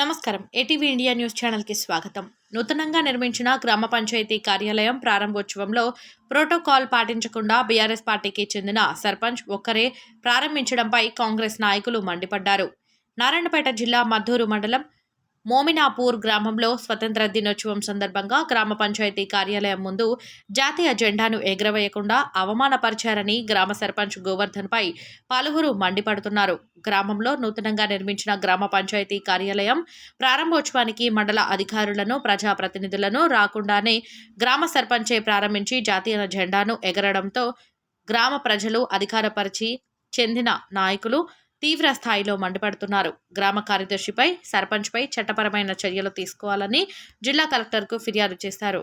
నమస్కారం. ATV India news ఛానల్కి స్వాగతం. నూతనంగా నిర్మించిన గ్రామ పంచాయతీ కార్యాలయం ప్రారంభోత్సవంలో ప్రోటోకాల్ పాటించకుండా బీఆర్ఎస్ పార్టీకి చెందిన సర్పంచ్ ఒక్కరే ప్రారంభించడంపై కాంగ్రెస్ నాయకులు మండిపడ్డారు. నారాయణపేట జిల్లా మద్దూరు మండలం మోమినాపూర్ గ్రామంలో స్వతంత్ర దినోత్సవం సందర్భంగా గ్రామ పంచాయతీ కార్యాలయం ముందు జాతీయ జెండాను ఎగురవేయకుండా అవమానపరిచారని గ్రామ సర్పంచ్ గోవర్ధన్పై పలువురు మండిపడుతున్నారు. గ్రామంలో నూతనంగా నిర్మించిన గ్రామ పంచాయతీ కార్యాలయం ప్రారంభోత్సవానికి మండల అధికారులను ప్రజాప్రతినిధులను రాకుండానే గ్రామ సర్పంచే ప్రారంభించి జాతీయ జెండాను ఎగరడంతో గ్రామ ప్రజలు అధికారపరిచి చెందిన నాయకులు తీవ్ర స్థాయిలో మండిపడుతున్నారు. గ్రామ కార్యదర్శిపై సర్పంచ్పై చట్టపరమైన చర్యలు తీసుకోవాలని జిల్లా కలెక్టర్కు ఫిర్యాదు చేశారు.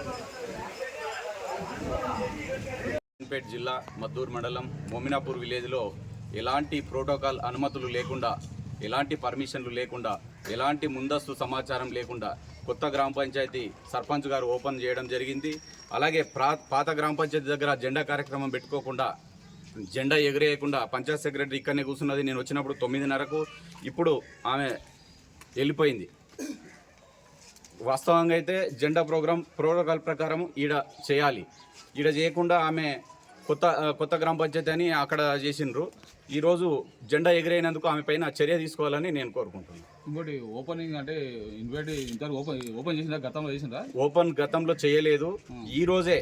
సిద్దిపేట జిల్లా మద్దూరు మండలం మోమినాపూర్ విలేజ్లో ఎలాంటి ప్రోటోకాల్ అనుమతులు లేకుండా ఎలాంటి పర్మిషన్లు లేకుండా ఎలాంటి ముందస్తు సమాచారం లేకుండా కొత్త గ్రామ పంచాయతీ సర్పంచ్ గారు ఓపెన్ చేయడం జరిగింది. అలాగే ప్రా పాత గ్రామ పంచాయతీ దగ్గర జెండా కార్యక్రమం పెట్టుకోకుండా జెండా ఎగిరేయకుండా పంచాయత్ సెక్రటరీ ఇక్కడనే కూర్చున్నది. నేను వచ్చినప్పుడు తొమ్మిదిన్నరకు ఇప్పుడు ఆమె వెళ్ళిపోయింది. వాస్తవంగా అయితే జెండా ప్రోగ్రాం ప్రోటోకాల్ ప్రకారం ఈడ చేయాలి. ఈడ చేయకుండా ఆమె కొత్త కొత్త గ్రామ పంచాయతీ అని అక్కడ చేసిండ్రు. ఈరోజు జెండా ఎగిరైనందుకు ఆమె పైన చర్య తీసుకోవాలని నేను కోరుకుంటున్నాను ఇంకోటి ఓపెనింగ్ అంటే ఇన్వైట్ ఇంతవరకు ఓపెన్ ఓపెన్ చేసిందా? గతంలో చేసిందా? ఓపెన్ గతంలో చేయలేదు. ఈ రోజే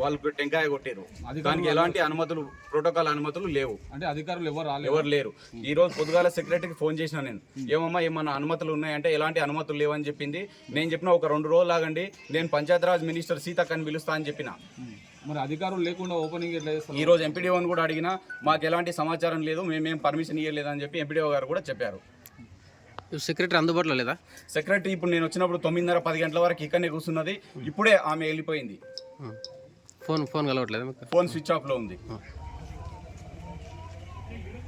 వాళ్ళకు టెంకాయ కొట్టారు దానికి ఎలాంటి అనుమతులు ప్రోటోకాల్ అనుమతులు లేవు. అంటే అధికారులు ఎవరు ఎవరు లేరు. ఈ రోజు పొద్దుగాల సెక్రటరీకి ఫోన్ చేసిన నేను. ఏమమ్మా ఏమన్నా అనుమతులు ఉన్నాయంటే ఎలాంటి అనుమతులు లేవని చెప్పింది. నేను చెప్పిన ఒక రెండు రోజులు ఆగండి. నేను పంచాయతీరాజ్ మినిస్టర్ సీతక్కని పిలుస్తా అని చెప్పిన. మరి అధికారులు లేకుండా ఓపెనింగ్ ఎట్లా చేస్తారు? ఈ రోజు ఎంపీడీఓని కూడా అడిగినా మాకు ఎలాంటి సమాచారం లేదు మేమేం పర్మిషన్ ఇవ్వలేదు అని చెప్పి ఎంపీడీఓ గారు కూడా చెప్పారు. సెక్రటరీ అందుబాటులో లేదా? సెక్రటరీ ఇప్పుడు నేను వచ్చినప్పుడు తొమ్మిదిన్నర పది గంటల వరకు ఇక్కడనే కూర్చున్నది ఇప్పుడే ఆమె వెళ్ళిపోయింది. ఫోన్ ఫోన్ కలవట్లేదు ఫోన్ స్విచ్ ఆఫ్లో ఉంది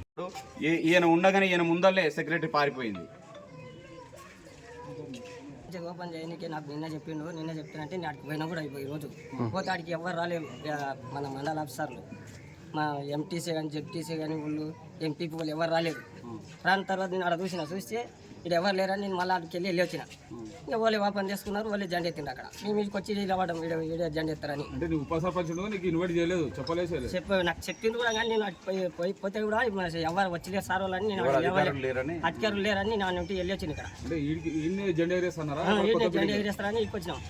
ఇప్పుడు ఈ- ఈయన ఉండగానే ఈయన ముందల్లే సెక్రటరీ పారిపోయింది. మంచిగా ఓపెన్ చేయడానికి నాకు నిన్న చెప్పిండు నిన్న చెప్తానంటే నేను అక్కడికి పోయినా కూడా అయిపోయి రోజు. పోతే ఆడికి ఎవరు రాలేదు మన మండల ఆఫీసర్లు మా ఎంటీసీ కానీ జెడ్టీసీ కానీ వాళ్ళు ఎంపీ వాళ్ళు ఎవరు రాలేదు రాని తర్వాత నేను ఆడ చూసిన చూస్తే ఇక్కడ ఎవరు లేరని నేను మళ్ళీ అక్కడికి వెళ్ళి వెళ్ళి వచ్చిన. ఇంకా వాళ్ళు ఓపెన్ చేసుకున్నారు వాళ్ళు జెండా ఎత్తిండు అక్కడ. మేము ఇక్కడికి వచ్చి నిలబడడం వీడియో వీడియో జెండా ఎత్తారని. అంటే నువ్వు ఉప సర్పంచ్ ఉండగా నీకు ఇన్వైట్ చేయలేదు చెప్పలేదు చెప్పి నాకు చెప్పింది కూడా కానీ నేను పోయి పోతే కూడా ఎవరు వచ్చలేదు సార్ వాళ్ళని నేను ఎవరు అక్కడ అధికారులు లేరని? నా నుండి వెళ్ళి వచ్చిన ఇక్కడ. జెండా ఏంటి జెండా ఎగిరేస్తారని ఇక్కడికి వచ్చినాం.